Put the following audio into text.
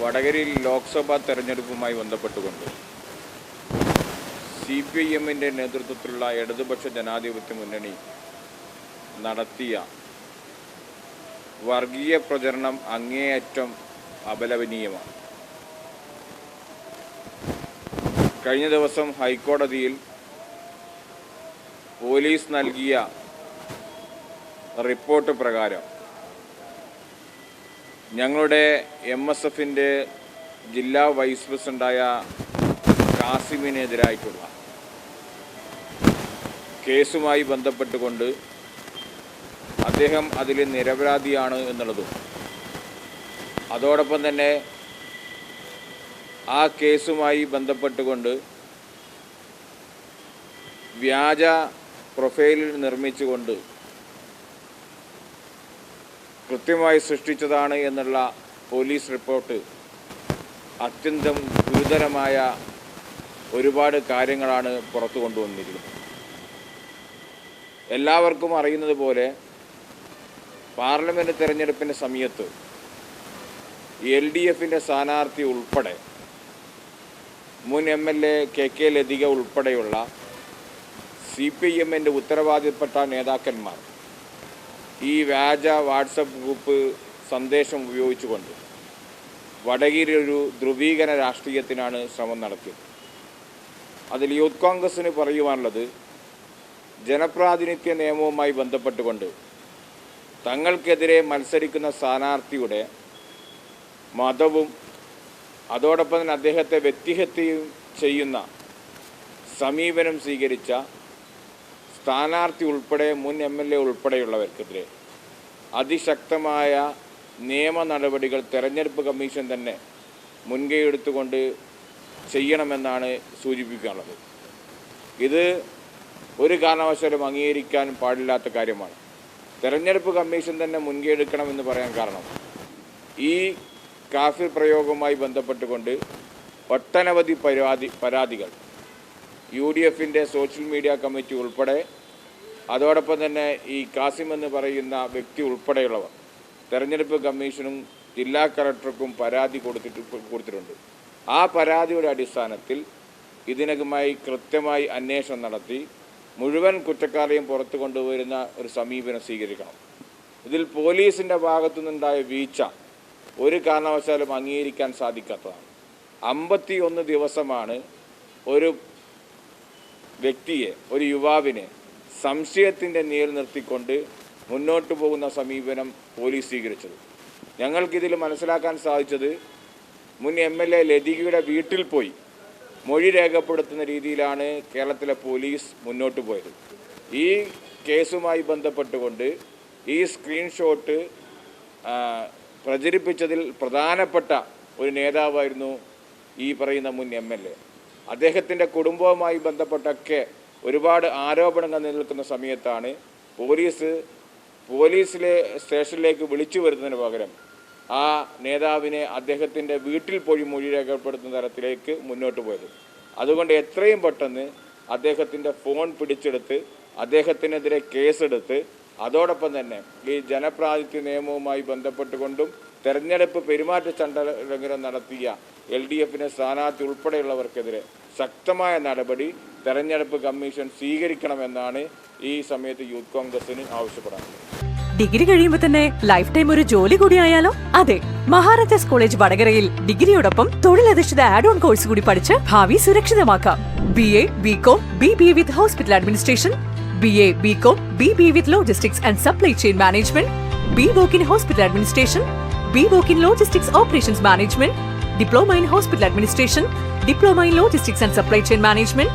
വടകരയിൽ ലോക്സഭാ തെരഞ്ഞെടുപ്പുമായി ബന്ധപ്പെട്ടുകൊണ്ട് സി പി ഐ എമ്മിന്റെ നേതൃത്വത്തിലുള്ള ഇടതുപക്ഷ ജനാധിപത്യ മുന്നണി നടത്തിയ വർഗീയ പ്രചരണം അങ്ങേയറ്റം അപലപനീയമാണ്. കഴിഞ്ഞ ദിവസം ഹൈക്കോടതിയിൽ പോലീസ് നൽകിയ റിപ്പോർട്ട് പ്രകാരം ഞങ്ങളുടെ എം എസ് എഫിന്റെ ജില്ലാ വൈസ് പ്രസിഡന്റായ കാസിമിനെതിരായിട്ടുള്ള കേസുമായി ബന്ധപ്പെട്ടുകൊണ്ട് അദ്ദേഹം അതിൽ നിരപരാധിയാണ് എന്നുള്ളതും അതോടൊപ്പം തന്നെ ആ കേസുമായി ബന്ധപ്പെട്ടുകൊണ്ട് വ്യാജ പ്രൊഫൈലിൽ നിർമ്മിച്ചുകൊണ്ട് കൃത്യമായി സൃഷ്ടിച്ചതാണ് എന്നുള്ള പോലീസ് റിപ്പോർട്ട് അത്യന്തം ഗുരുതരമായ ഒരുപാട് കാര്യങ്ങളാണ് പുറത്തു കൊണ്ടുവന്നിരിക്കുന്നത്. എല്ലാവർക്കും അറിയുന്നത് പോലെ പാർലമെന്റ് തിരഞ്ഞെടുപ്പിന്റെ സമയത്ത് എൽ ഡി എഫിന്റെ സ്ഥാനാർത്ഥി ഉൾപ്പെടെ മുൻ M L A K K Lathika ഉൾപ്പെടെയുള്ള സി പി എമ്മിന്റെ ഉത്തരവാദിത്തപ്പെട്ട നേതാക്കന്മാർ ഈ വ്യാജ വാട്സപ്പ് ഗ്രൂപ്പ് സന്ദേശം ഉപയോഗിച്ചുകൊണ്ട് വടകിരി ഒരു ധ്രുവീകരണ രാഷ്ട്രീയത്തിനാണ് ശ്രമം നടത്തിയത്. അതിൽ യൂത്ത് കോൺഗ്രസ്സിന് പറയുവാനുള്ളത് ജനപ്രാതിനിധ്യ നിയമവുമായി ബന്ധപ്പെട്ടുകൊണ്ട് തങ്ങൾക്കെതിരെ മത്സരിക്കുന്ന സ്ഥാനാർത്ഥിയുടെ മതവും അതോടൊപ്പം തന്നെ അദ്ദേഹത്തെ വ്യക്തിഹത്യയും ചെയ്യുന്ന സമീപനം സ്വീകരിച്ച സ്ഥാനാർത്ഥി ഉൾപ്പെടെ മുൻ എം എൽ എ ഉൾപ്പെടെയുള്ളവർക്കെതിരെ അതിശക്തമായ നിയമ നടപടികൾ തെരഞ്ഞെടുപ്പ് കമ്മീഷൻ തന്നെ മുൻകൈ എടുത്തുകൊണ്ട് ചെയ്യണമെന്നാണ് സൂചിപ്പിക്കാനുള്ളത്. ഇത് ഒരു കാരണവശാലും അംഗീകരിക്കാൻ പാടില്ലാത്ത കാര്യമാണ്. തെരഞ്ഞെടുപ്പ് കമ്മീഷൻ തന്നെ മുൻകൈ എടുക്കണമെന്ന് പറയാൻ കാരണം ഈ കാഫിർ പ്രയോഗവുമായി ബന്ധപ്പെട്ടുകൊണ്ട് ഒട്ടനവധി പരാതി പരാതികൾ യു ഡി എഫിന്റെ സോഷ്യൽ മീഡിയ കമ്മിറ്റി ഉൾപ്പെടെ അതോടൊപ്പം തന്നെ ഈ കാസിം എന്ന് പറയുന്ന വ്യക്തി ഉൾപ്പെടെയുള്ളവർ തെരഞ്ഞെടുപ്പ് കമ്മീഷനും ജില്ലാ കളക്ടർക്കും പരാതി കൊടുത്തിട്ട് കൊടുത്തിട്ടുണ്ട്. ആ പരാതിയുടെ അടിസ്ഥാനത്തിൽ ഇതിനകമായി കൃത്യമായി അന്വേഷണം നടത്തി മുഴുവൻ കുറ്റക്കാരെയും പുറത്തു കൊണ്ടുവരുന്ന ഒരു സമീപനം സ്വീകരിക്കണം. ഇതിൽ പോലീസിന്റെ ഭാഗത്തു നിന്നുണ്ടായ വീഴ്ച ഒരു കാരണവശാലും അംഗീകരിക്കാൻ സാധിക്കാത്തതാണ്. അമ്പത്തിയൊന്ന് ദിവസമാണ് ഒരു വ്യക്തിയെ ഒരു യുവാവിനെ സംശയത്തിന്റെ നീൽ നിർത്തിക്കൊണ്ട് മുന്നോട്ട് പോകുന്ന സമീപനം പോലീസ് സ്വീകരിച്ചത്. ഞങ്ങൾക്കിതിൽ മനസ്സിലാക്കാൻ സാധിച്ചത് മുൻ എം എൽ എ ലതികയുടെ വീട്ടിൽ പോയി മൊഴി രേഖപ്പെടുത്തുന്ന രീതിയിലാണ് കേരളത്തിലെ പോലീസ് മുന്നോട്ട് പോയത്. ഈ കേസുമായി ബന്ധപ്പെട്ടുകൊണ്ട് ഈ സ്ക്രീൻഷോട്ട് പ്രചരിപ്പിച്ചതിൽ പ്രധാനപ്പെട്ട ഒരു നേതാവായിരുന്നു ഈ പറയുന്ന മുൻ എം എൽ എ. അദ്ദേഹത്തിന്റെ കുടുംബവുമായി ബന്ധപ്പെട്ടൊക്കെ ഒരുപാട് ആരോപണങ്ങൾ നിലനിൽക്കുന്ന സമയത്താണ് പോലീസ് പോലീസിലെ സ്റ്റേഷനിലേക്ക് വിളിച്ചു വരുന്നതിന് പകരം ആ നേതാവിനെ അദ്ദേഹത്തിന്റെ വീട്ടിൽ പോയി മൊഴി രേഖപ്പെടുത്തുന്ന തരത്തിലേക്ക് മുന്നോട്ട് പോയത്. അതുകൊണ്ട് എത്രയും പെട്ടെന്ന് അദ്ദേഹത്തിന്റെ ഫോൺ പിടിച്ചെടുത്ത് അദ്ദേഹത്തിനെതിരെ കേസെടുത്ത് അതോടൊപ്പം തന്നെ ഈ ജനപ്രാതിനിധ്യ നിയമവുമായി ബന്ധപ്പെട്ടുകൊണ്ടും തെരഞ്ഞെടുപ്പ് പെരുമാറ്റച്ചട്ട ലംഘനം നടത്തിയ എൽ ഡി എഫിനെ സ്ഥാനാർത്ഥി ഉൾപ്പെടെയുള്ളവർക്കെതിരെ ശക്തമായ നടപടി തെരഞ്ഞെടുപ്പ് കമ്മീഷൻ സ്വീകരിക്കണമെന്നാണ് ഈ സമയത്ത് യൂത്ത് കോൺഗ്രസിന് ആവശ്യപ്പെടുന്നത് ഡിഗ്രി കഴിയുമ്പോൾ തന്നെ ലൈഫ് ടൈം ഒരു ജോലി കൂടി ആയാലോ? അതെ മഹാരാജാസ് കോളേജ് വടകരയിൽ ഡിഗ്രിയോടൊപ്പം തൊഴിലധിഷ്ഠിത ആഡ് ഓൺ കോഴ്സ് കൂടി പഠിച്ച് ഭാവി സുരക്ഷിതമാക്കാം. B A B com B B A with hospital administration B A B com B B A with logistics and supply chain management B voc in hospital administration B voc in logistics operations management diploma in hospital administration diploma in logistics and supply chain management